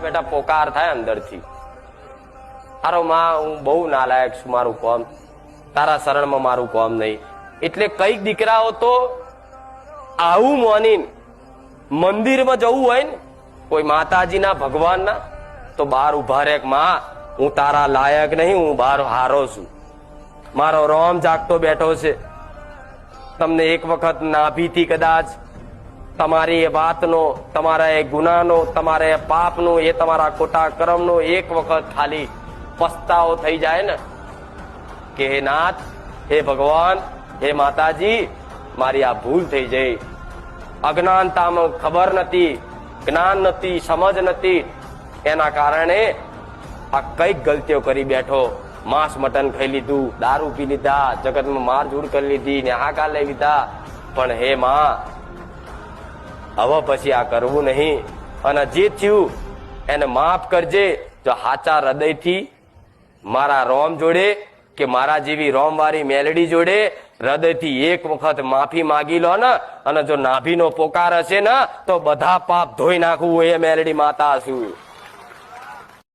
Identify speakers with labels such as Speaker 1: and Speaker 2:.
Speaker 1: બેઠા બેઠા પોકાર થાય અંદરથી. તારો માં, હું બહુ નાલાયક છું, મારું કોમ. તારા શરણમાં મારું કોમ નહીં. એટલે કંઈક દીકરાઓ તો આવું મોનીન મંદિરમાં જવું હોય ને, કોઈ માતાજીના, ભગવાનના, તો બહાર ઊભા રે માં, હું તારા લાયક નહીં, હું બહાર હારો છું. મારો રોમ જાગતો બેઠો છે. તમને એક વખત નાભીથી કદાચ તમારી એ વાતનો, તમારા એ ગુનાનો, તમારા એ પાપનો, એ તમારા ખોટા કર્મનો એક વખત ખાલી પસ્તાવો થઈ જાય ને. કે હે નાથ, હે ભગવાન, હે માતાજી, મારી આ ભૂલ થઈ જઈ. અજ્ઞાનતામાં ખબર નથી, જ્ઞાન નથી, સમજ નથી. એના કારણે આ કંઈક ગલતીઓ કરી બેઠો. માંસ મટન ખાઈ લીધું, દારૂ પી લીધા, જગતમાં મારઝૂડ કરી લીધી ને હાકા લઈ લીધા. પણ હે માં હવે પછી આ કરવું નહીં. અને જે થયું, એને માફ કરજે. તો હાચા હૃદયથી મારા રોમ જોડે કે મારા જેવી રોમવાળી મેલડી જોડે હૃદયથી એક વખત માફી માગી લો ને. અને જો નાભીનો પોકાર હશે ને, તો બધા પાપ ધોઈ નાખવું એ મેલડી માતા છું